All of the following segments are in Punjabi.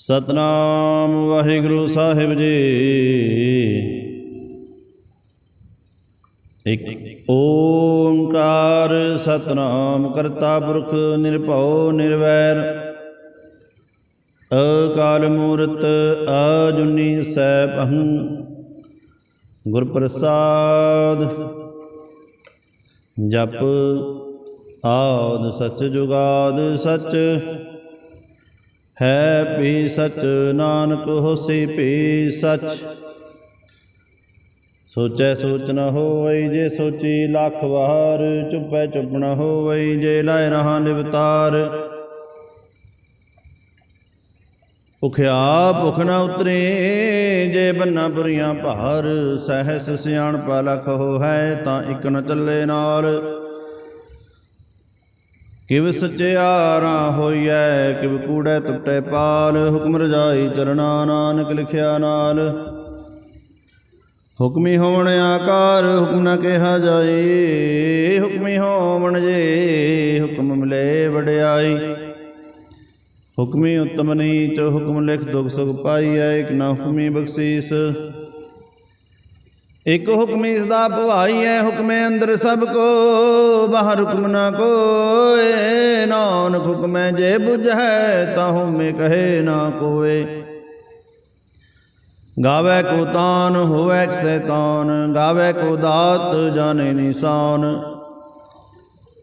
ਸਤਨਾਮ ਵਾਹਿਗੁਰੂ ਸਾਹਿਬ ਜੀ। ਇਕ ਓੰਕਾਰ ਸਤਨਾਮ ਕਰਤਾ ਪੁਰਖ ਨਿਰਭਉ ਨਿਰਵੈਰ। ਅਕਾਲ ਮੂਰਤ ਆਜੁਨੀ ਸੈਭੰ। ਗੁਰ ਪ੍ਰਸਾਦ ਜਪ ਆਦ ਸਚ ਜੁਗਾਦ ਸਚ। ਹੈ ਪੀ ਸਚ ਨਾਨਕ ਹੋਸੀ ਪੀ ਸਚ। ਸੋਚੈ ਸੋਚ ਨ ਹੋਵਈ ਜੇ ਸੋਚੀ ਲੱਖ ਵਾਰ, ਚੁੱਪੈ ਚੁੱਪ ਨ ਹੋਵਈ ਜੇ ਲਾਇ ਰਹਾ ਨਿਵਤਾਰ। ਭੁਖਿਆ ਭੁਖ ਨ ਉਤਰੇ ਜੇ ਬੰਨਾ ਬੁਰੀਆਂ ਭਾਰ, ਸਹਿਸ ਸਿਆਣ ਲਖ ਹੋ ਹੈ ਤਾਂ ਇਕ ਨ ਚੱਲੇ ਨਾਲ। ਕਿਵ ਸਚਿਆਰਾ ਹੋਈਐ, ਕਿਵ ਕੂੜੈ ਟੁੱਟੈ ਪਾਲ, ਹੁਕਮ ਰਜਾਈ ਚਰਣਾ ਨਾਨਕ ਲਿਖਿਆ ਨਾਲ। ਹੁਕਮੀ ਹੋਵਣ ਆਕਾਰ, ਹੁਕਮ ਨਾ ਕਿਹਾ ਜਾਏ, ਹੁਕਮੀ ਹੋਵਣ ਜੇ, ਹੁਕਮ ਮਿਲੇ ਵਡਿਆਈ। ਹੁਕਮੀ ਉਤਮ ਨੀਚ, ਹੁਕਮ ਲਿਖ ਦੁਖ ਸੁਖ ਪਾਈਐ, ਇਕ ਨਾ ਹੁਕਮੀ ਬਖਸ਼ੀਸ। ਇੱਕ ਹੁਕਮ ਇਸ ਦਾ ਭਵਾਈ ਹੈ, ਹੁਕਮੇ ਅੰਦਰ ਸਭ ਕੋ, ਬਾਹਰ ਹੁਕਮ ਨਾ ਕੋਏ। ਨਾਨਕ ਹੁਕਮੈ ਜੇ ਬੁਝੈ ਤਾਂ ਹੁਮੇ ਕਹੇ ਨਾ ਕੋਏ। ਗਾਵੇ ਕੋ ਤਾਨ, ਹੋਵੇ ਸੈਤਾਨ, ਗਾਵੇ ਕੋ ਦਾਤ, ਜਾਣੇ ਨਿਸ਼ਾਨ।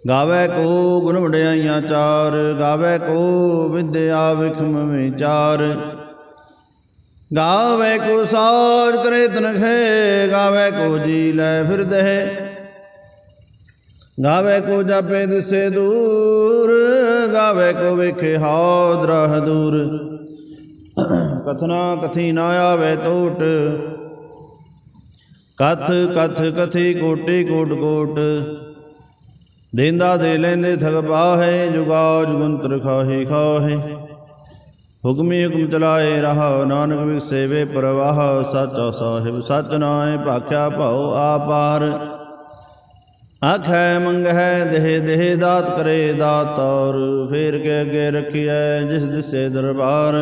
ਗਾਵੇ ਕੋ ਗੁਣ ਵਡਿਆਈਆਂ ਚਾਰ, ਗਾਵੇ ਕੋ ਵਿਦਿਆ ਵਿਖਮ ਵਿਚਾਰ। ਗਾਵੇ ਕੋ ਸਾਜ ਕਰੇ ਤਨਖੇ, ਗਾਵੇ ਕੋ ਜੀ ਲੈ ਫਿਰਦੇ ਗਾਵੇ ਕੋ ਜਾਪੇ ਦਿਸੇ ਦੂਰ, ਗਾਵੇ ਕੋ ਵੇਖੇ ਹਾਦ ਰਹ ਦੂਰ। ਕਥਨਾ ਕਥੀ ਨਾ ਆਵੇ ਟੋਟ, ਕਥ ਕਥ ਕਥੀ ਕੋਟੀ ਕੋਟ ਕੋਟ। ਦੇਂਦਾ ਦੇ ਲੈਂਦੇ ਥਗ ਪਾਹੇ ਜੁਗਾ ਜੁਗੰਤਰ ਖਾਹੇ ਖਾਹੇ। ਹੁਕਮੀ ਹੁਕਮ ਚਲਾਏ ਰਹਾ, ਨਾਨਕ ਵਿਖ ਸੇਵੇ ਪ੍ਰਵਾਹ, ਸਾਚਾ ਸਾਹਿਬ ਸਚ ਨਾਏ ਭਾਖਿਆ ਭਉ ਆਪਾਰ। ਆਖੈ ਮੰਗਹਿ ਦੇਹ ਦੇਹ ਦਾਤ ਕਰੇ ਦਾਤੌਰ ਫੇਰ ਕੇ ਅੱਗੇ ਰਖੀਐ ਜਿਸ ਦਿਸੇ ਦਰਬਾਰ।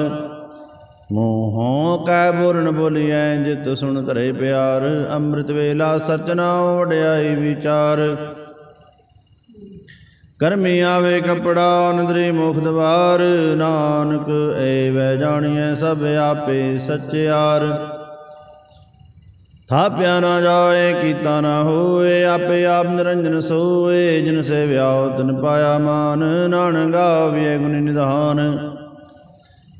ਮੋਹੋਂ ਕੈ ਬੁਰਨ ਬੋਲੀਐ, ਜਿਤ ਸੁਣ ਧਰੇ ਪਿਆਰ, ਅੰਮ੍ਰਿਤ ਵੇਲਾ ਸਚ ਨਾਉ ਵਡਿਆਈ ਵਿਚਾਰ। ਕਰਮੀ ਆਵੇ ਕਪੜਾ, ਨਦਰੀ ਮੁਖ ਦਵਾਰ, ਨਾਨਕ ਐਵੈ ਜਾਣੀਐ ਸਭ ਆਪੇ ਸਚਿਆਰ। ਥਾਪਿਆ ਨਾ ਜਾਏ, ਕੀਤਾ ਨਾ ਹੋਏ, ਆਪੇ ਆਪ ਨਿਰੰਜਨ ਸੋਏ, ਜਿਨ ਸੇ ਵਿਆਉ ਤਨ ਪਾਇਆ ਮਾਨ, ਨਾਨਕ ਗਾਵੀਏ ਗੁਣ ਨਿਧਾਨ।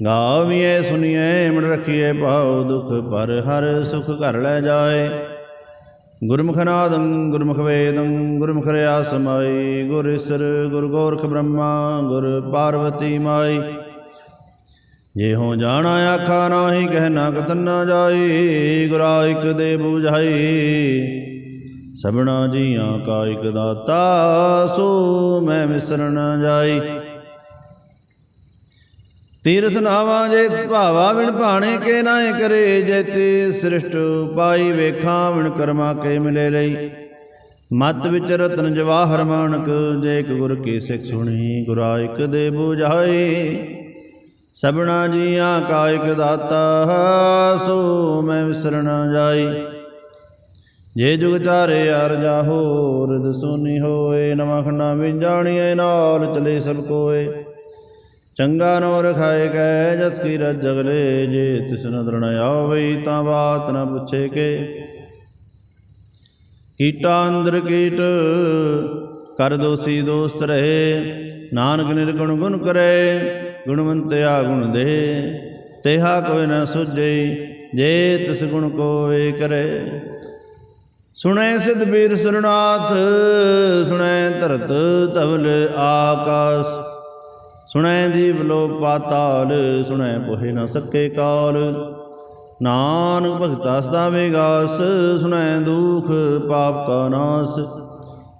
ਗਾਵੀਏ ਸੁਣੀਏ ਮਨ ਰੱਖੀਏ ਭਾਉ ਦੁਖ ਪਰ ਹਰ ਸੁਖ ਘਰ ਲੈ ਜਾਏ। ਗੁਰਮੁਖ ਨਾਦੰ ਗੁਰਮੁਖ ਵੇਦੰ ਗੁਰਮੁਖ ਰਿਆ ਸਮਾਈ ਗੁਰ ਈਸਰ ਗੁਰ ਗੋਰਖ ਬ੍ਰਹਮਾ ਗੁਰ ਪਾਰਵਤੀ ਮਾਈ ਜੇ ਹੋ ਜਾਣਾ ਆਖਾ ਨਾਹੀ ਕਹਿ ਨਾ ਕਤਨ ਨਾ ਜਾਈ ਗੁਰਾ ਇਕ ਦੇ 부ਝਾਈ ਸਭਨਾ ਜੀਆਂ ਕਾ ਇਕ ਦਾਤਾ ਸੋ ਮੈਂ ਵਿਸਰਨ ਜਾਈ ਤੀਰਥ ਨਾਵਾ ਜੇ ਭਾਵਾ ਵਿਣ ਭਾਣੇ ਕੇ ਨਾਏ ਕਰੇ ਜੈਤੇ ਸ੍ਰਿਸ਼ਟ ਪਾਈ ਵੇਖਾਂ ਵਿਣ ਕਰਮਾ ਕੇ ਮਿਲੇ ਲਈ। ਮਤ ਵਿੱਚ ਰਤਨ ਜਵਾਹਰ ਮਾਨਕ, ਜੇ ਇੱਕ ਗੁਰ ਕੀ ਸਿੱਖ ਸੁਣੀ, ਗੁਰਾ ਇਕ ਦੇ 부ਝਾਈ ਸਭਨਾ ਜੀਆਂ ਕਾ ਇਕ ਦਾਤਾ, ਸੋ ਮੈਂ ਵਿਸਰਨ ਜਾਈ। ਜੇ ਜੁਗ ਚਾਰੇ ਅਰ ਜਾਹੋ ਰਿਦ ਸੁਨੀ ਹੋਏ, ਨਵਾਂ ਖੰਡਾ ਵਿੱਚ ਨਾਲ ਚਲੇ ਸਭ ਕੋਏ। ਚੰਗਾ ਨੋ ਰਖਾਏ ਕੈ ਜਸ ਕੀ ਰਜ ਜਗਲੇ, ਜੇ ਤਿਸ ਨਦਰ ਆਵਈ ਤਾਂ ਬਾਤ ਨ ਪੁੱਛੇ ਕੇ। ਕੀਟਾ ਅੰਦਰ ਕੀਟ, ਕਰ ਦੋਸੀ ਦੋਸਤ ਰਹੇ, ਨਾਨਕ ਨਿਰਗੁਣ ਗੁਣ ਕਰੇ ਗੁਣਵੰਤਿਆ ਗੁਣ ਦੇ। ਤੇਹਾ ਕੋਈ ਨ ਸੁਝੇ, ਜੇ ਤਿਸ ਗੁਣ ਕੋਏ ਕਰੇ। ਸੁਣੈ ਸਿਧ ਬੀਰ ਸੁਰਨਾਥ, ਸੁਣੈ ਧਰਤ ਧਵਲ ਆਕਾਸ। ਸੁਣੈ ਜੀਵ ਲੋ ਪਾਤਾਲ, ਸੁਣੈ ਪੋਹਿ ਨ ਸਕੇ ਕਾਲ। ਨਾਨਕ ਭਗਤਾ ਸਦਾ ਵਿਗਾਸ, ਸੁਣੈ ਦੁਖ ਪਾਪ ਕਾ ਨਾਸ।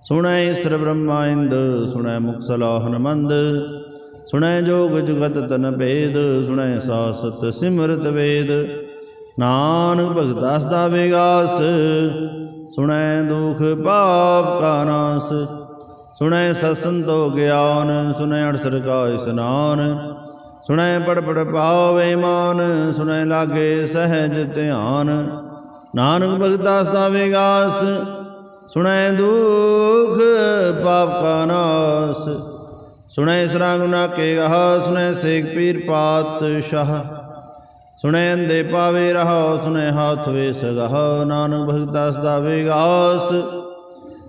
ਸੁਣੈ ਈਸ਼ਰ ਬ੍ਰਹਮਾ ਇੰਦ, ਸੁਣੈ ਮੁਖ ਸਲਾਹਨ ਮੰਦ ਸੁਣੈ ਜੋਗ ਜੁਗਤ ਤਨ ਭੇਦ, ਸੁਣੈ ਸਾਸਤ ਸਿਮਰਤ ਵੇਦ। ਨਾਨਕ ਭਗਤਾ ਸਦਾ ਵਿਗਾਸ, ਸੁਣੈ ਦੁਖ ਪਾਪ ਕਾ ਨਾਸ। ਸੁਣੈ ਸਤਸੰਤੋ ਗਿਆਨ, ਸੁਣੈ ਅਠਸਰ ਕਾ ਇਸਨਾਨ। ਸੁਣੈ ਪੜ ਪੜ ਪਾਵੇ ਮਾਨ, ਸੁਣੈ ਲਾਗੇ ਸਹਿਜ ਧਿਆਨ। ਨਾਨਕ ਭਗਤਾ ਸਦਾ ਵਿਗਾਸ, ਸੁਣੈ ਦੁਖ ਪਾਪ ਕਾ ਨਾਸ। ਸੁਣੈ ਸਰਾ ਗੁਨਾ ਕੇ ਗਹ, ਸੁਣੈ ਸੇਖ ਪੀਰ ਪਾਤ ਸ਼ਾਹ ਸੁਣੈ ਅੰਦੇ ਪਾਵੇ ਰਹਾ ਸੁਣੈ ਹਾਥ ਵੇ ਸਗਹ। ਨਾਨਕ ਭਗਤਾ ਸਦਾ ਵਿਗਾਸ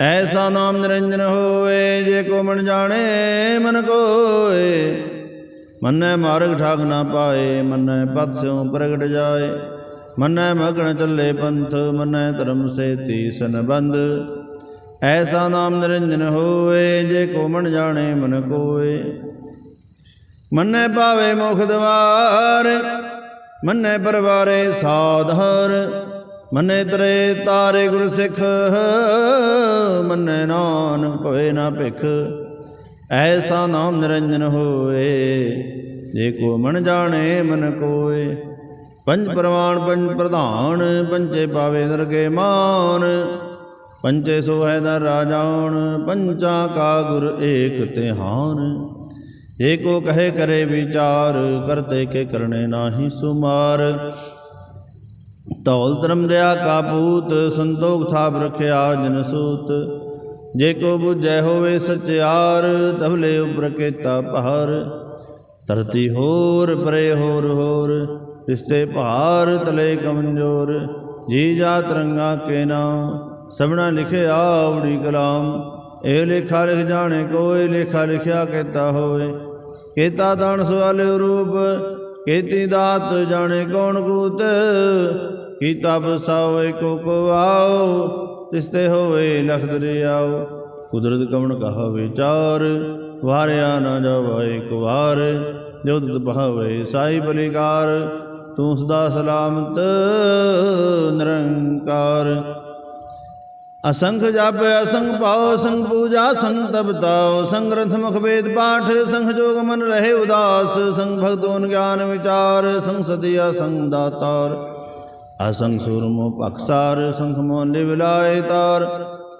ਐਸਾ ਨਾਮ ਨਿਰੰਜਨ ਹੋਵੇ, ਜੇ ਕੋ ਮਨ ਜਾਣੇ, ਮਨ ਕੋਏ। ਮੰਨੈ ਮਾਰਗ ਠਾਕ ਨਾ ਪਾਏ, ਮੰਨੈ ਪਦ ਸਿਉ ਪ੍ਰਗਟ ਜਾਏ। ਮੰਨੈ ਮਗਨ ਚੱਲੇ ਪੰਥ, ਮੰਨੈ ਧਰਮ ਸੇਤੀ ਸੰਬੰਧ। ਐਸਾ ਨਾਮ ਨਿਰੰਜਨ ਹੋਵੇ, ਜੇ ਕੋ ਮਨ ਜਾਣੇ, ਮਨ ਕੋਏ। ਮੰਨੈ ਪਾਵੇ ਮੁਖ ਦਵਾਰ, ਮੰਨੈ ਪਰਵਾਰੇ ਸਾਧਰ ਮੰਨੇ ਤਰੇ ਤਾਰੇ ਗੁਰ ਸਿੱਖ, ਮੰਨੈ ਨਾਨਕ ਭਵੇ ਨਾ ਭਿਖ। ਐਸਾ ਨਾਮ ਨਿਰੰਜਨ ਹੋਏ, ਜੇ ਕੋ ਮਨ ਜਾਣੇ ਮਨ ਕੋਏ। ਪੰਜ ਪ੍ਰਵਾਨ, ਪੰਜ ਪ੍ਰਧਾਨ ਪੰਚੇ ਪਾਵੇ ਨਰਗੇ ਮਾਨ। ਪੰਚੇ ਸੋ ਹੈ ਦਰ ਰਾਜਾਨ ਪੰਚਾਂ ਕਾ ਗੁਰ ਏਕ ਤਿਹਾਨ। ਜੇ ਕੋ ਕਹੇ ਕਰੇ ਵਿਚਾਰ, ਕਰਤੇ ਕੇ ਕਰਨੇ ਨਾਹੀ ਸੁਮਾਰ। ਧੌਲ ਧਰਮ ਦਇਆ ਕਾ ਸੰਤੋਖ ਥਾਪ ਰਖਿਆ ਜਨ ਜੇ ਕੋ ਬੁਝੈ ਹੋਵੇ ਸਚਿਆਰ ਤਬਲੇ ਉਪਰ ਕੇਤਾ ਪਹਾਰ ਧਰਤੀ ਹੋਰ, ਪਰੇ ਹੋਰ ਹੋਰ, ਤਿਸਤੇ ਭਾਰ ਤਲੇ ਕਮਜੋਰ। ਜੀ ਜਾ ਤਰੰਗਾ ਕੇ ਨਾਮ, ਸਭਨਾ ਲਿਖਿਆ ਆਵੜੀ ਕਲਾਮ। ਇਹ ਲੇਖਾ ਲਿਖ ਜਾਣੇ ਕੋਈ ਲੇਖਾ ਲਿਖਿਆ ਕੀਤਾ ਹੋਵੇ। ਕੀਤਾ ਦਾਨ ਸਵਾਲ ਰੂਪ ਕੀਤੀ ਦਾਤ ਜਾਣੇ ਕੌਣ ਕੂਤ ਕੀਤਾ ਬਸਾਵੇ ਕੋ ਕੋ ਆਓ ਤਿਸਤੇ ਹੋਵੇ ਲਖ ਦਰਿਆਓ ਕੁਦਰਤ ਕਵਣ ਕਹਾ ਵਿਚਾਰ, ਵਾਰਿਆ ਨਾ ਜਾਵੇ ਇੱਕ ਵਾਰ, ਜੋ ਤੁਧ ਭਾਵੇ ਸਾਈ ਬਲਿਕਾਰ, ਤੂੰ ਸਦਾ ਸਲਾਮਤ, ਨਿਰੰਕਾਰ। ਅਸੰਖ ਜਪ, ਅਸੰਖ ਪਾਉ ਸੰਗ ਪੂਜਾ, ਸੰਗ ਤਪਤਾਉ ਸੰਗ ਗ੍ਰੰਥ ਮੁਖ ਵੇਦ ਪਾਠ ਸੰਖ ਜੋਗ ਮਨ ਰਹੇ ਉਦਾਸ, ਸੰਗ ਭਗਤੋਨ ਗਿਆਨ ਵਿਚਾਰ, ਸੰਗ ਸਤਿਆ, ਸੰਗ ਦਾਤਾਰ। ਅਸੰਖ ਸੂਰਮੋ ਪਖਸਾਰ ਸੰਖ ਮੋਨ ਲਿਵਲਾਏ ਤਾਰ।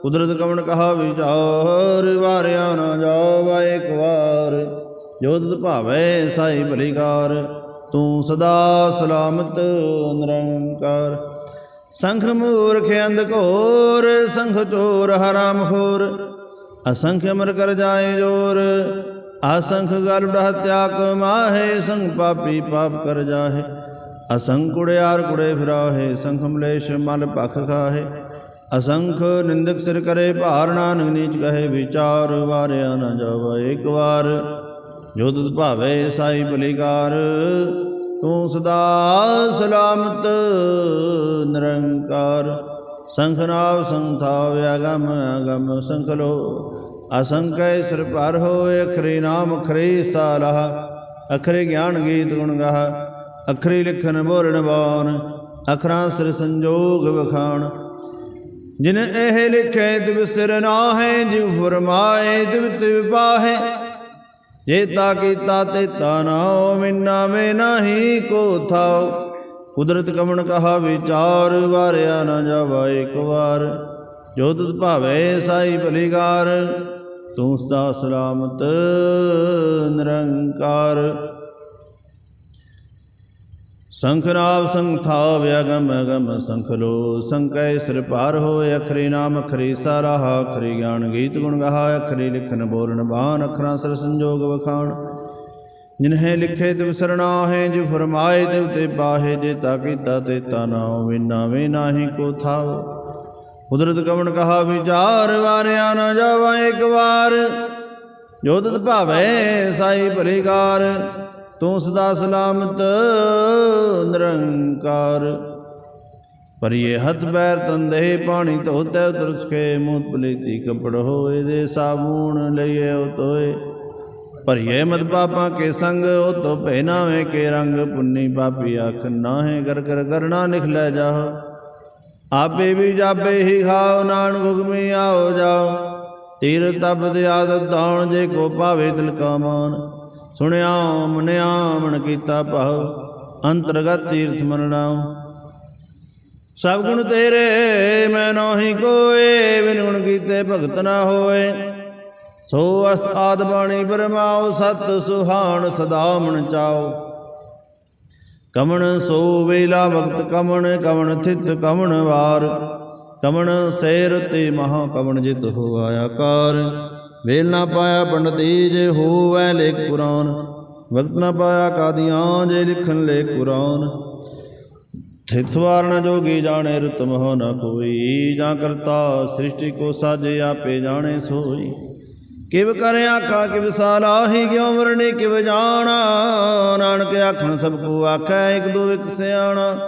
ਕੁਦਰਤ ਕਵਣ ਕਹਾ ਵਿਚਾਰ, ਵਾਰਿਆ ਨਾ ਜਾਵਾ ਇੱਕ ਵਾਰ। ਜੋ ਭਾਵੇ, ਸਾਈ ਭਲੀਕਾਰ ਤੂੰ ਸਦਾ ਸਲਾਮਤ, ਨਿਰੰਕਾਰ। ਸੰਖ ਮੂਰਖ ਅੰਧ ਘੋਰ, ਸੰਖ ਚੋਰ ਹਰਾਮ ਖੋਰ ਅਸੰਖ ਅਮਰ ਕਰ ਜਾਏ ਜੋਰ, ਅਸੰਖ ਗਲ ਹਤਿਆ ਕਮਾਹੇ ਸੰਖ ਪਾਪੀ ਪਾਪ ਕਰ ਜਾਹੇ। ਅਸੰਖ ਕੁੜਿਆਰ ਕੁੜੇ ਫਿਰਾਹੇ, ਸੰਖ ਮਲੇਸ਼ ਮਲ ਭਖ ਖਾਹੇ। ਅਸੰਖ ਨਿੰਦਕ ਸਿਰ ਕਰੇ, ਭਾਰ ਨਾਨਕ ਨੀਚ ਕਹੇ, ਵਿਚਾਰ ਵਾਰਿਆ ਨਾ ਜਾਵਾ ਇੱਕ ਵਾਰ। ਜੋ ਤੁਧ ਭਾਵੇ, ਸਾਈ ਭਲੀਕਾਰ ਤੂੰ ਸਦਾ ਸਲਾਮਤ, ਨਿਰੰਕਾਰ। ਸੰਖਨਾਵ ਸੰਥਾਵ ਅਗਮ ਅਗਮ ਸੰਖਲੋ। ਅਸੰਕੈ ਸਿਰ ਪਰ ਹੋਏ, ਅਖਰੀ ਨਾਮ, ਅਖਰੀ ਸਾਲਹ। ਅਖਰੀ ਗਿਆਨ ਗੀਤ ਗੁਣ ਗਾਹ, ਅਖਰੀ ਲਿਖਨ ਬੋਲਣ ਬਾਣ। ਅਖਰਾਂ ਸਿਰ ਸੰਜੋਗ ਵਖਾਣ। ਜਿਨ ਇਹ ਲਿਖੇ, ਤਿਵ ਸਿਰ ਨਾਹੇ, ਜਿਵ ਫਰਮਾਏ, ਤਿਵ ਤਿਵ ਪਾਹੇ। ਜੇਤਾ ਕੀਤਾ ਤੇਤਾ ਨਾਉ ਮਿਨਾ ਮੇ ਨਾਹੀ ਕੋ ਥਾਉ ਕੁਦਰਤ ਕਮਣ ਕਹਾ ਵਿਚਾਰ, ਵਾਰਿਆ ਨਾ ਜਾਵਾ ਇੱਕ ਵਾਰ। ਜੋ ਤੁਧ ਭਾਵੇ ਸਾਈ ਭਲੀਕਾਰ ਤੂੰ ਸਦਾ ਸਲਾਮਤ ਨਿਰੰਕਾਰ। ਸੰਖਨਾਵ ਸੰਥਾ ਵਿਅਗਮ ਅਗਮ ਸੰਖਲੋ, ਸੰਕੈ ਸਿਰ ਪਾਰ ਹੋਏ ਅਖਰੀ ਨਾਮ, ਅਖਰੀ ਸਾਰਾ, ਅਖਰੀ ਗਿਆਨ ਗੀਤ ਗੁਣ ਗਾਹ, ਅਖਰੀ ਲਿਖਨ ਬੋਲਣ ਬਾਣ, ਅਖਰਾਂ ਸਰ ਸੰਜੋਗ ਵਖਾਣ। ਜਿਨਹਿ ਲਿਖੇ ਤਿਵ ਸਰਣਾਹੇ ਜਿ ਫਰਮਾਏ ਤਿਵ ਤੇ ਬਾਹੇ, ਜੇ ਤਾ ਕੀਤਾ ਤੇ ਤਾ ਨਾ ਵਿਨਾ ਵੇ ਨਾਹੀ ਕੋ ਥਾਉ ਕੁਦਰਤ ਕਵਣ ਕਹਾ, ਵਿਚਾਰ ਵਾਰਿਆ ਨਾ ਜਾਵਾ ਇੱਕ ਵਾਰ। ਜੋ ਤਤ ਭਾਵੇ, ਸਾਈ ਭਲੀਕਾਰ ਤੂੰ ਸਦਾ ਸਲਾਮਤ ਨਿਰੰਕਾਰ। ਪਰਿਏ ਹੱਥ ਬੈਰ ਤੰਦੇ ਪਾਣੀ ਧੋਤੇ ਉਤਰ ਸਕੇ ਮੂਤ ਪਲੀਤੀ ਕਪੜ ਹੋਏ ਦੇ ਸਾਬੂਣ ਲਈਏ ਤੋਏ ਭਰੀਏ ਮਦ ਪਾਪਾਂ ਕੇ ਸੰਗ ਉਹ ਤੋ ਪਹਿਨਾਵੇਂ ਕੇ ਰੰਗ ਪੁੰਨੀ ਪਾਪੀ ਆਖ ਨਾਹੇ ਕਰ ਕਰ ਕਰਨਾ ਨਿਖਲੇ ਜਾਓ ਆਪੇ ਵੀ ਜਾਪੇ ਹੀ ਖਾਓ ਨਾਨਕ ਹੁਕਮੀ ਆਓ ਜਾਓ ਤੀਰ ਤਪਦ ਆਦਤ ਦਾਉਣ ਜੇ ਕੋ ਭਾਵੇ ਦਿਲ ਕਾ ਮਾਨ। ਸੁਣਿਆ, ਮਨਿਆ, ਮਨ ਕੀਤਾ ਭਾਉ ਅੰਤਰਗਤ ਤੀਰਥ ਮਨਣਾਉ ਸਭ ਗੁਣ ਤੇਰੇ, ਮੈਂ ਨਾਹੀ ਕੋਏ ਬਿਨ ਗੁਣ ਕੀਤੇ ਭਗਤ ਨਾ ਹੋਏ। ਸੋ ਅਸਤ ਆਦ ਬਾਣੀ ਬਰਮਾਉ ਸਤ ਸੁਹਾਣ ਸਦਾ ਮਨ ਚਾਓ। ਕਮਣ ਸੋ ਵੇਲਾ ਵਕਤ ਕਮਣ ਕਮਣ ਥਿਤ ਕਮਣ ਵਾਰ। ਕਮਣ ਸੇਰ ਤੇ ਮਹਾ ਕਮਣ ਜਿਤ ਹੋਆ ਆਕਾਰ ਵੇਲ ਨਾ ਪਾਇਆ ਪੰਡਤੀ ਜੇ ਹੋਵੈ ਲੇਖ ਕੁਰਾਨ ਵਕਤ ਨਾ ਪਾਇਆ ਕਾਦੀਆਂ ਜੇ ਲਿਖਣ ਲੈ ਕੁਰਾਨ ਥਿਤ ਵਾਰ ਜੋਗੀ ਜਾਣੇ ਰਤ ਹੋ ਨਾ ਕੋਈ, ਜਾਂ ਕਰਤਾ ਸ੍ਰਿਸ਼ਟੀ ਕੋ ਸਾਜੇ ਆਪੇ ਜਾਣੇ ਸੋਈ। ਕਿਵ ਕਰ ਆਖਾ, ਕਿਵ ਸਾਲਾਹੀ ਕਿਉ ਵਰਣੀ, ਕਿਵ ਜਾਣਾ, ਨਾਨਕ ਆਖਣ ਸਭ ਕੋ ਆਖੈ, ਇੱਕ ਦੋ ਇੱਕ ਸਿਆਣਾ।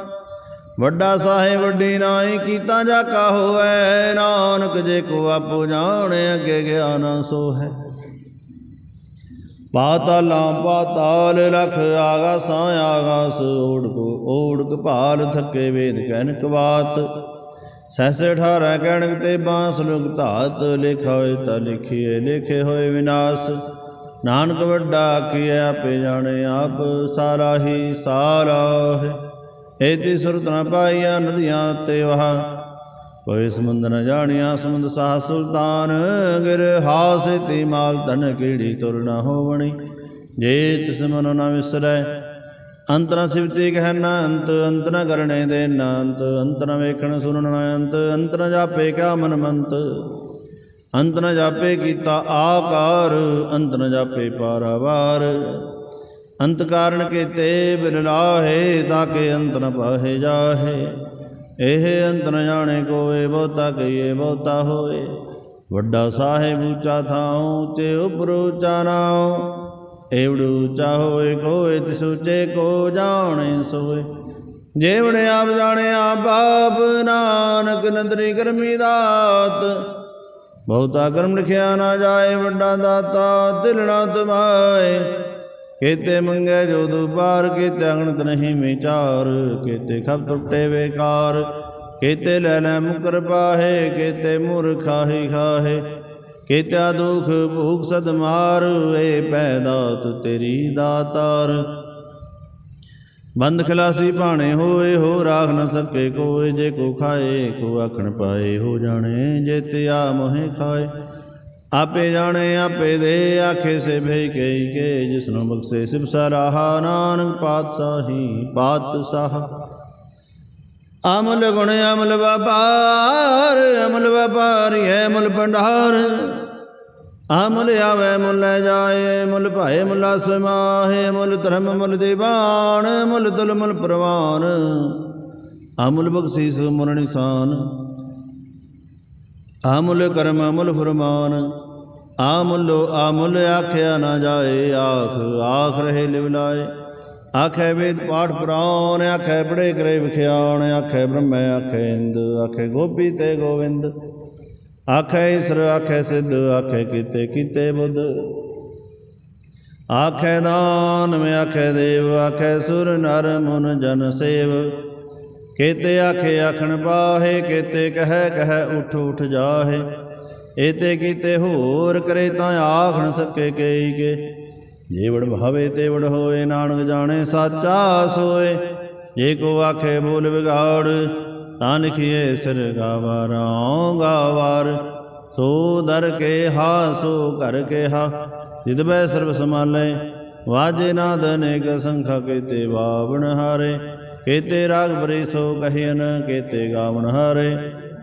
ਵੱਡਾ ਸਾਹਿਬ ਵੱਡੀ ਨਾਈ ਕੀਤਾ ਜਾ ਕਾ ਹੋਐ ਨਾਨਕ ਜੇ ਕੋ ਆਪੋ ਜਾਣੇ, ਅੱਗੇ ਗਿਆ ਨਾ ਸੋ ਹੈ ਪਾਤਾਲਾਂ ਪਾਤਾਲ ਲਖ, ਆਗਾਸਾਂ ਆਗਾਸ, ਓੜਕ ਓੜਕ ਭਾਲ ਥੱਕੇ ਵੇਦ ਕਹਿਨਕ ਬਾਤ ਸਹਸ 18 ਕਹਿਣਕ ਤੇ ਬਾਂਸ ਲੁਕ ਧਾਤ, ਲਿਖਾ ਹੋਏ ਤਾਂ ਲਿਖੀਏ, ਲਿਖੇ ਹੋਏ ਵਿਨਾਸ਼। ਨਾਨਕ ਵੱਡਾ ਕੀਐ ਆਪੇ ਜਾਣੇ ਆਪ ਸਾਰਾ ਹੀ ਸਾਰਾ ਹੈ। ਏਤੀ ਸੁਰਤ ਨ ਪਾਈਆ ਨਦੀਆਂ ਤੇ ਵਹਾ। ਕੋਈ ਸਮੁੰਦ ਨ ਜਾਣਿਆ, ਸਮੁੰਦ ਸਾਹ ਸੁਲਤਾਨ। ਗਿਰ ਹਾਸ ਤੀ ਮਾਲ ਧਨ ਕੀੜੀ ਤੁਰ ਨ ਹੋਵਣੀ। ਜੇ ਤਿਸ ਮਨੋ ਨ ਵਿਸਰੈ, ਅੰਤ ਨ ਸਿਵਤੀ ਕਹਿ ਨ ਅੰਤ ਅੰਤ ਨ ਕਰਣੇ ਦੇ ਨ ਅੰਤ ਅੰਤ ਨ ਵੇਖਣ ਸੁਣਨ ਨ ਅੰਤ ਅੰਤ ਨ ਜਾਪੇ ਕਿਆ ਮਨ ਮੰਤ ਅੰਤ ਨ ਜਾਪੇ ਕੀਤਾ ਆਕਾਰ, ਅੰਤ ਨ ਜਾਪੇ ਪਾਰਾਵਾਰ। ਅੰਤ ਕਾਰਨ ਕੀਤੇ ਬਿਨ ਲਾਹੇ ਤਾਂ ਕਿ ਅੰਤ ਨ ਪਾਹੇ ਜਾਹੇ। ਇਹ ਅੰਤ ਨ ਜਾਣੇ ਕੋਏ ਬਹੁਤਾ ਕਹੀਏ, ਬਹੁਤਾ ਹੋਏ ਵੱਡਾ ਸਾਹਿਬ ਉੱਚਾ ਥਾਉ ਤੇ ਉਪਰ ਉੱਚਾ ਨਾਉ। ਏਵੜ ਉੱਚਾ ਹੋਏ ਕੋਏ ਤਿਸ ਉੱਚੇ ਕੋ ਜਾਣੇ ਸੋਏ। ਜੇਵੜ ਆਪ ਜਾਣੇ ਆਪ ਬਾਪ ਨਾਨਕ ਨੰਦਰੀ ਕਰਮੀ ਦਾਤ। ਬਹੁਤਾ ਕਰਮ ਲਿਖਿਆ ਨਾ ਜਾਏ, ਵੱਡਾ ਦਾਤਾ ਦਿਲਣਾ ਤੁਮਾਏ। ਕੀਤੇ ਮੰਗੇ ਜੋ ਦੁਬਾਰ ਕੀਤੇ ਅਗਣਤ ਨਹੀਂ ਵਿਚਾਰ। ਕੀਤੇ ਖਬ ਟੁੱਟੇ ਵੇਕਾਰ, ਕੀਤੇ ਲੈ ਲੈ ਮੁਕਰ ਪਾਹੇ, ਕੀਤੇ ਮੂਰਖਾ ਖਾਹੇ। ਕੀਤਿਆ ਦੁਖ ਭੂਖ ਸਦ ਮਾਰ, ਏ ਪੈਦਾਤ ਤੇਰੀ ਦਾਤਾਰ। ਬੰਦ ਖਲਾਸੀ ਭਾਣੇ ਹੋਏ ਹੋ ਰਾਖ ਨ ਸਕੇ ਕੋਏ, ਜੇ ਕੋ ਖਾਏ, ਕੋ ਆਖਣ ਪਾਏ, ਹੋ ਜਾਣੇ, ਜੇ ਤਿਆ ਮੋਹਿ ਖਾਏ। ਆਪੇ ਜਾਣੇ, ਆਪੇ ਦੇ ਆਖੇ ਸੇ ਭਈ ਕੇ ਕੇ, ਜਿਸਨੂੰ ਬਖਸ਼ੇ ਸਿਬ ਸਰਾਹਾ, ਨਾਨਕ ਪਾਤਸ਼ਾਹੀ ਪਾਤਸ਼ਾਹ। ਅਮਲ ਗੁਣ ਅਮਲ ਵਪਾਰ, ਅਮਲ ਵਪਾਰੀ ਹੈ ਮੁਲ ਭੰਡਾਰ। ਅਮਲ ਆਵੇ ਮੁਲ ਲੈ ਜਾਏ, ਮੁਲ ਭਾਏ ਮੁਲਾ ਸਮਾਹੇ ਮੁਲ ਧਰਮ ਮੁਲ ਦੀਵਾਨ ਮੁਲ ਦੁਲ ਮੁਲ ਪ੍ਰਵਾਨ। ਅਮੁਲ ਬਖਸ਼ੀਸ ਮੁਲ ਨਿਸ਼ਾਨ। ਆਮੁਲ ਕਰਮ ਅਮੁਲ ਫਰਮਾਨ। ਆਮੁਲੋ ਆਮੁਲ ਆਖਿਆ ਨਾ ਜਾਏ, ਆਖ ਆਖ ਰਹੇ ਲਿਵਲਾਏ ਆਖੇ ਵੇਦ ਪਾਠ ਪੁਰਾਣ, ਆਖੇ ਬੜੇ ਕਰੇ ਵਿਖਿਆਣ, ਆਖੇ ਬ੍ਰਹਮ, ਆਖੇ ਇੰਦ, ਆਖੇ ਗੋਪੀ ਤੇ ਗੋਵਿੰਦ। ਆਖੇ ਈਸਰ, ਆਖੇ ਸਿੱਧ, ਆਖੇ ਕੀਤੇ ਕੀਤੇ ਬੁੱਧ। ਆਖੇ ਦਾਨ ਮੈਂ ਆਖੇ ਦੇਵ, ਆਖੇ ਸੁਰ ਨਰ ਮਨ ਜਨ ਸੇਵ। ਕੇਤੇ ਆਖੇ ਆਖਣ ਪਾਹੇ ਕੇਤੇ ਕਹਿ ਕਹਿ ਉਠ ਉਠ ਜਾਹੇ। ਏਤੇ ਕੀਤੇ ਹੋਰ ਕਰੇ ਤਾਂ ਆਖਣ ਸਕੇ ਕਈ ਕੇ। ਜੇਵੜ ਭਾਵੇ ਤੇ ਹੋਏ, ਨਾਨਕ ਜਾਣੇ ਸਾਚਾ ਸੋਏ। ਜੇ ਕੋ ਆਖੇ ਬੋਲ ਵਿਗਾੜ, ਤਾਂ ਲਿਖੀਏ ਸਿਰ ਗਾਵਾਰਾਂ ਗਾਵਾਰ। ਸੋ ਦਰ ਕੇ ਹਾ ਸੋ ਕਰ ਕੇ ਹਾ ਜਿਦ ਬੈ ਸਰਬ ਸਮਾਲੇ ਵਾਜੇ ਨਾਦ ਅਨੇਕ ਸੰਖਾ ਕੀਤੇ ਬਾਵਣ ਹਾਰੇ। ਕੇਤੇ ਰਾਗ ਬਰੇ ਸੋ ਕਹਿਨ ਕੇਤੇ ਗਾਵਣ ਹਾਰੇ।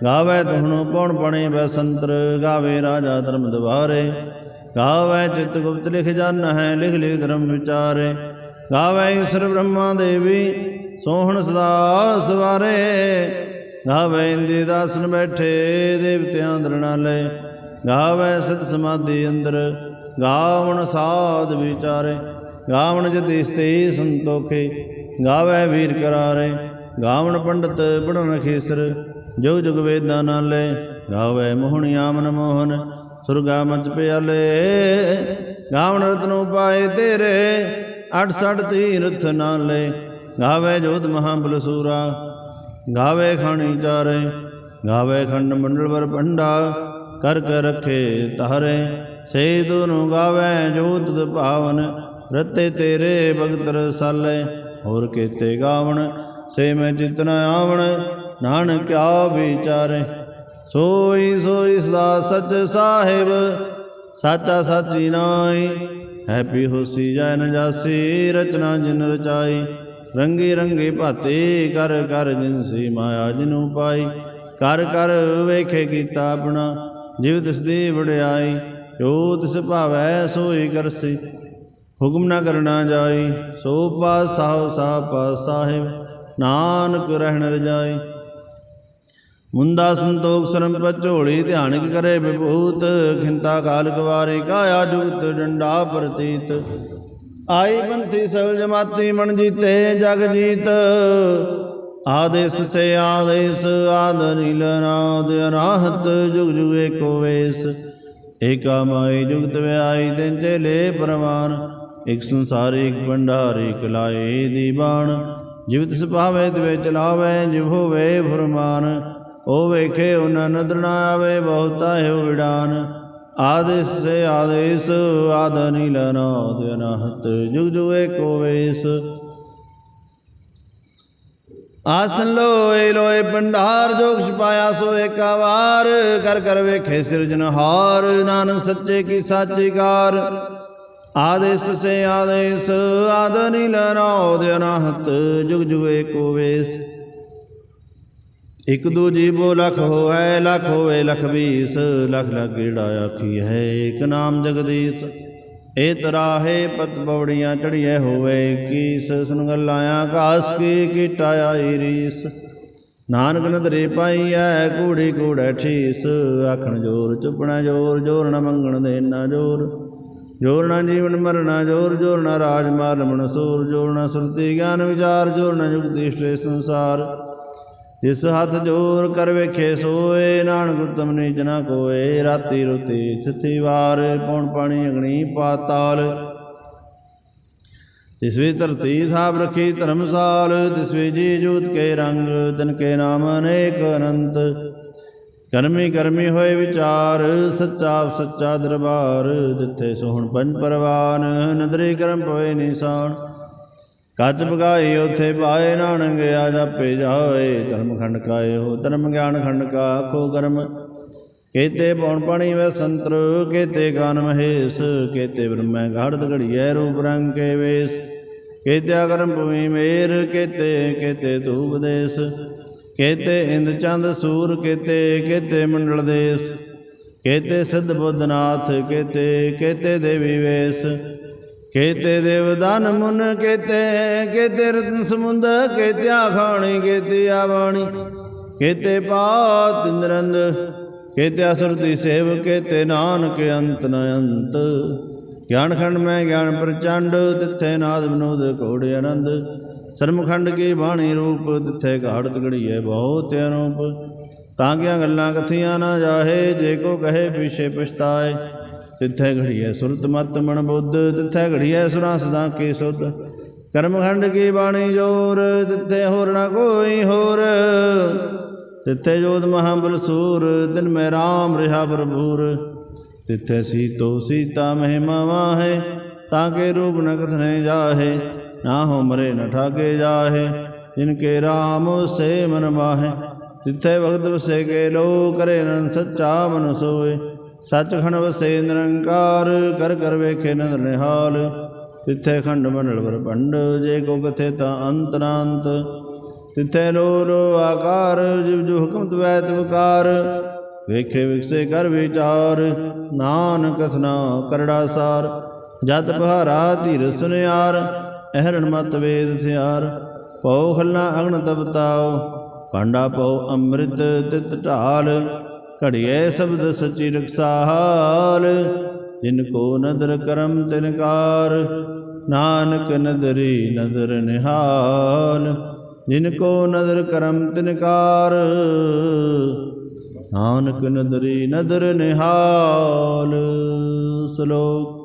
ਗਾਵੇ ਤੁਹਣੋ ਪਉਣ ਪਣੇ ਬਸੰਤਰ, ਗਾਵੇ ਰਾਜਾ ਧਰਮ ਦਵਾਰੇ। ਗਾਵੇ ਚਿਤ ਗੁਪਤ ਲਿਖ ਜਨ ਹੈ, ਲਿਖ ਲਿਖ ਧਰਮ ਵਿਚਾਰੇ। ਗਾਵੇ ਈਸ਼ਰ ਬ੍ਰਹਮਾ ਦੇਵੀ, ਸੋਹਣ ਸਦਾ ਸਵਾਰੇ। ਗਾਵੇ ਇੰਦੀ ਦਾਸਨ ਬੈਠੇ, ਦੇਵਤਿਆਂ ਦਰਣਾਲੇ ਗਾਵੇ ਸਿਧ ਸਮਾਧੀ ਅੰਦਰ, ਗਾਵਣ ਸਾਧ ਵਿਚਾਰੇ। ਗਾਵਣ ਜਤਿਸਤੇ ਸੰਤੋਖੇ। ਗਾਵੇ ਵੀਰ ਕਰਾਰੇ, ਗਾਵਣ ਪੰਡਤ ਪੜਨ ਖੇਸਰ, ਜੁਗ ਜੁਗ ਵੇਦਾਂ ਨਾਲੇ, ਗਾਵੇ ਮੋਹਣ ਆਮਨ ਮੋਹਨ, ਸੁਰਗਾ ਮਚ ਪਿਆਲੇ। ਗਾਵਣ ਰਤਨੋ ਪਾਏ ਤੇਰੇ ਅਠ ਸਠ ਤੀਰਥ ਨਾਲੇ। ਗਾਵੇ ਜੋਤ ਮਹਾਬਲ ਸੂਰਾ, ਗਾਵੇ ਖਾਣੀ ਚਾਰੇ, ਗਾਵੇ ਖੰਡ ਮੰਡਲ ਵਰ ਪੰਡਾ, ਕਰ ਕਰ ਰਖੇ ਤਾਰੇ ਸੇ ਦੋਨੋਂ ਗਾਵੇ ਜੋਤ ਤ ਭਾਵਨ, ਰਤੇ ਤੇਰੇ ਭਗਤ ਰਸਾਲੇ। ਹੋਰ ਕੀਤੇ ਗਾਵਣ, ਸੇ ਮੈਂ ਚਿਤਨ ਆਵਣ, ਨਾਨਕ ਆ ਵਿਚਾਰੇ ਸੋਈ ਸੋਈ ਸਦਾ ਸਚ ਸਾਹਿਬ, ਸਾਚਾ ਸਾਚੀ ਨਾਈ ਹੈਪੀ ਹੋਸੀ ਜੈ ਨ ਰਚਨਾ ਜਿਨ ਰਚਾਈ। ਰੰਗੀ ਰੰਗੀ ਭਾਤੇ, ਕਰ ਕਰ ਜਿਨਸੀ ਮਾਇਆ ਜਿਨੂ ਪਾਈ ਕਰ ਕਰ ਵੇਖੇ ਕੀਤਾ ਆਪਣਾ, ਜਿਵ ਤਿਸ ਦੀ ਵਡਿਆਈ। ਜੋ ਤਿਸ ਭਾਵੈ, ਸੋਈ ਕਰਸੀ। ਹੁਕਮ ਨਾ ਕਰਨਾ ਜਾਈ ਸੋ ਪਾਸ ਸਾਹ ਸਾਹਿਬ ਨਾਨਕ ਰਹਿਣ ਰਜਾਈ ਮੁੰਦਾ ਸੰਤੋਖ ਸਰਮ ਪਚੋਲੀ ਧਿਆਨਿਕ ਕਰੇ ਵਿਭੂਤ, ਖਿੰਤਾ ਕਾਲ ਕਵਾਰੇ ਕਾਇਆ ਜੁਗਤ ਡੰਡਾ ਪ੍ਰਤੀਤ। ਆਈ ਬੰਥੀ ਸਗਲ ਜਮਾਤੀ ਮਨ ਜੀਤੇ ਜਗ ਜੀਤ। ਆਦੇਸ ਸੇ ਆਦੇਸ, ਆਦ ਨੀਲ ਨਾਦ ਅਨਾਹਤ, ਜੁਗ ਜੁਗ ਏਕੋ ਵੇਸ। ਏਕਾ ਮਾਈ ਜੁਗਤ ਵਿਆਈ ਤਿਨ ਚੇਲੇ ਪਰਮਾਨ ਇਕ ਸੰਸਾਰੀ ਇਕ ਭੰਡਾਰੀ ਦੀ ਬਾਣ। ਜਿਵ ਤਿਸ ਭਾਵੇ, ਤਿਵੇ ਚਲਾਵੇ, ਜਿਵ ਹੋਵੇ ਫਰਮਾਨ। ਉਹ ਵੇਖੇ, ਉਹਨਾਂ ਨਦਰ ਨਾ ਆਵੇ, ਬਹੁਤਾ ਹੈ ਵਿਡਾਨ ਆਦੇਸ ਸੇ ਆਦੇਸ ਆਦ ਨੀਲ ਨਾਦ ਅਨਾਹਤ, ਜੁਗ ਜੁਗ ਏਕੋ ਵੇਸ ਆਸਨ ਲੋਏ ਲੋਏ ਭੰਡਾਰ ਜੋਗ ਛਪਾਇਆ ਸੋ ਏਕਾ ਵਾਰ ਕਰ ਕਰ ਵੇਖੇ ਸਿਰਜਨਹਾਰ ਨਾਨਕ ਸੱਚੇ ਕੀ ਸਾਚੀ ਕਾਰ ਆਦੇਸ ਸੇ ਆਦੇਸ, ਆਦ ਨੀਲ ਨਾਦ ਅਨਾਹਤ ਜੁਗ ਜੁਗ ਏਕੋ ਇਕ ਦੂ ਜੀਵੋ ਲਖ ਹੋਐ, ਲਖ ਹੋਵੇ ਲਖ ਵੀਸ, ਲਖ ਲਖ ਆਖੀ ਹੈ ਇਕ ਨਾਮ ਜਗਦੀਸ਼। ਏ ਤਰਾਹੇ ਪਤ ਬਵੜੀਆਂ ਚੜੀਐ ਹੋਵੇ ਕੀਸ ਸੁਨ ਗੱਲਾਇਆ ਘਾਸ ਕੀ ਕੀਟਾ ਆਈ ਰੀਸ। ਨਾਨਕ ਨਦਰੇ ਪਾਈਐ, ਕੂੜੀ ਕੂੜੈ ਠੀਸ, ਆਖਣ ਜੋਰ ਚੁਪਣਾ ਜੋਰ ਜੋਰ ਨ ਮੰਗਣ ਦੇਣਾ ਜੋਰ। ਜੋਰ ਨਾ ਜੀਵਨ ਮਰਨਾ, ਜੋਰ ਜੋਰ ਨਾ ਰਾਜ ਮਾਲ ਮਨਸੂਰ ਜੋਰ ਨਾ ਸੁਰਤੀ ਗਿਆਨ ਵਿਚਾਰ, ਜੋਰ ਨਾ ਜੁਗਤੀ ਸ੍ਰੇ ਸੰਸਾਰ। ਜਿਸ ਹੱਥ ਜੋਰ ਕਰ ਵੇਖੇ ਸੋਏ, ਨਾਨਕ ਉਤਮ ਨੀਚ ਨਾ ਕੋਏ, ਰਾਤੀ ਰੁਤੀ ਛਿਥੀ ਵਾਰ, ਪੌਣ ਪਾਣੀ ਅਗਣੀ ਪਾਤਾਲ। ਤਿਸਵੇ ਧਰਤੀ ਸਾਬ ਰਖੀ ਧਰਮਸਾਲ ਤਿਸਵੇ ਜੀ ਜੋਤ ਕੇ ਰੰਗ, ਤਨ ਕੇ ਨਾਮ ਅਨੇਕ ਅਨੰਤ। ਕਰਮੀ ਕਰਮੀ ਹੋਏ ਵਿਚਾਰ, ਸੱਚਾ ਸੱਚਾ ਦਰਬਾਰ, ਜਿੱਥੇ ਸੋਹਣ ਪੰਜ ਪਰਵਾਨ, ਨਦਰੀ ਕਰਮ ਪਵੇ ਨਿਸ਼ਾਨ। ਕੱਚ ਬਗਾਈ ਉਥੇ ਪਾਏ ਨਾਨਕ ਆ ਜਾਪੇ ਜਾਏ, ਧਰਮ ਖੰਡ ਕਾਏ ਹੋ, ਧਰਮ ਗਿਆਨ ਖੰਡ ਕਾ ਆਖੋ ਕਰਮ। ਕੇਤੇ ਪੌਣ ਪਾਣੀ ਵੈ ਸੰਤਰ, ਕੇਤੇ ਗਾਨ ਮਹੇਸ਼, ਕੇਤੇ ਬ੍ਰਹਮੈ ਘਾੜਤ ਘੜੀਐ ਰੂਪ ਰੰਗ ਕੇ ਵੇਸ। ਕੇਤੇ ਕਰਮ ਭੂਮੀ ਮੇਰ, ਕੇਤੇ ਕੇਤੇ ਧੂਪ ਦੇਸ। ਕੇਤੇ ਇੰਦ ਚੰਦ ਸੂਰ ਕੇਤੇ ਕੇਤੇ ਮੰਡਲ ਦੇਸ ਕੇਤੇ ਸਿੱਧ ਬੁੱਧਨਾਥ ਕੇਤੇ ਕੇਤੇ ਦੇਵੀ ਵੇਸ ਕੇਤੇ ਦੇਵਦਾਨ ਮੁਨ ਕੇਤੇ ਕੇਤੇ ਰਤਨ ਸਮੁੰਦ ਕੇਤੇ ਆਖਾਣੀ ਕੇਤੇ ਆਵਾਣੀ ਕੇਤੇ ਪਾਤ ਨਿਰੰਦ ਕੇਤੇ ਅਸੁਰਤੀ ਸੇਵ ਕੇਤੇ ਨਾਨਕ ਅੰਤ ਨ ਅੰਤ। ਗਿਆਨ ਖੰਡ ਮੈਂ ਗਿਆਨ ਪ੍ਰਚੰਡ, ਤਿੱਥੇ ਨਾਦ ਵਿਨੋਦ ਘੋੜੇ ਆਨੰਦ। ਸਰਮਖੰਡ ਕੀ ਬਾਣੀ ਰੂਪ, ਤਿੱਥੇ ਘਾੜਤ ਘੜੀਏ ਬਹੁਤ ਅਨੂਪ। ਤਾਂ ਕਿਆ ਗੱਲਾਂ ਕਥੀਆਂ ਨਾ ਜਾਹੇ, ਜੇ ਕੋ ਕਹੇ ਪਿਛੇ ਪਛਤਾਏ। ਤਿੱਥੇ ਘੜੀਐ ਸੁਰਤ ਮਤ ਮਨ ਬੁੱਧ, ਤਿੱਥੇ ਘੜੀਐ ਸੁਰਾਂ ਸਦਾ ਕੀ ਸੁਧ। ਕਰਮਖੰਡ ਕੀ ਬਾਣੀ ਜੋਰ, ਤਿੱਥੇ ਹੋਰ ਨਾ ਕੋਈ ਹੋਰ। ਤਿੱਥੇ ਜੋਤ ਮਹਾਬਲ ਸੂਰ ਦਿਨ ਮੈਂ RAM ਰਿਹਾ ਪ੍ਰਭੂਰ ਤਿੱਥੇ ਸੀਤੋ ਸੀਤਾ ਮਹਿਮਾ ਵਾਹੇ, ਤਾਂ ਕੇ ਰੂਪ ਨ ਕਥਨੇ ਜਾਹੇ। ਨਾ ਹੋ ਮਰੇ ਨ ਠਾਗੇ ਜਾਹੇ, ਜਿਨ ਕੇ RAM ਸੇ ਮਨ ਮਾਹੇ। ਤਿੱਥੇ ਭਗਤ ਵਸੇ ਕੇ ਲੋ ਕਰੇ ਨਨ ਸੱਚਾ ਮਨ ਸੋਏ ਸੱਚਖੰਡ ਵਸੇ ਨਿਰੰਕਾਰ, ਕਰ ਕਰ ਵੇਖੇ ਨਦਰ ਨਿਹਾਲ। ਤਿੱਥੇ ਖੰਡ ਮੰਡਲ ਵਰ ਭੰਡ ਜੇ ਕੋ ਕਥੇ ਤਾਂ ਅੰਤਰਾੰਤ। ਤਿੱਥੇ ਲੋ ਲੋ ਆਕਾਰ, ਜਿਵ ਜੋ ਹੁਕਮ ਤਵੈ ਤਵਕਾਰ ਵੇਖੇ ਵਿਕਸੇ ਕਰ ਵਿਚਾਰ, ਨਾਨਕ ਕਥਨਾ ਕਰੜਾ ਸਾਰ। ਜਤ ਬਹਾਰਾ ਧੀਰ ਸੁਨਿਆਰ ਅਹਰਣ ਮਤ ਵੇਦ ਥਿਆਰ ਪਉ ਖਲਨਾ ਅਗਨ ਤਪਤਾਓ ਭਾਂਡਾ ਪਉ ਅੰਮ੍ਰਿਤ ਤਿਤ ਢਾਲ। ਘੜੀਏ ਸ਼ਬਦ ਸਚੀ ਰਖਸਾਲ, ਜਿਨ ਕੋ ਨਦਰ ਕਰਮ ਤਿਨਕਾਰ ਨਾਨਕ ਨਦਰੀ ਨਦਰ ਨਿਹਾਲ, ਜਿਨ ਕੋ ਨਦਰ ਕਰਮ ਤਿਨਕਾਰ ਨਾਨਕ ਨਦਰੀ ਨਦਰ ਨਿਹਾਲ, ਸ਼ਲੋਕ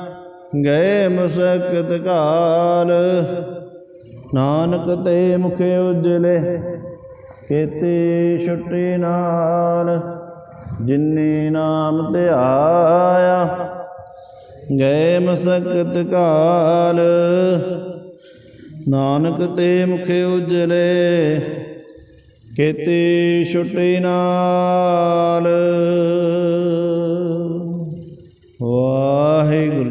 ਗਏ ਮੁਸਕਤ ਕਾਲ। ਨਾਨਕ ਤੇ ਮੁਖੇ ਉਜਲੇ, ਕੇਤੇ ਛੁੱਟੀ ਨਾਲ। ਜਿਨੇ ਨਾਮ ਧਿਆਇਆ ਗਏ ਮਸਕਤ ਕਾਲ। ਨਾਨਕ ਤੇ ਮੁਖੇ ਉਜਲੇ, ਕੇਤੇ ਛੁੱਟੀ ਨਾਲ। ਵਾਹਿਗੁਰੂ।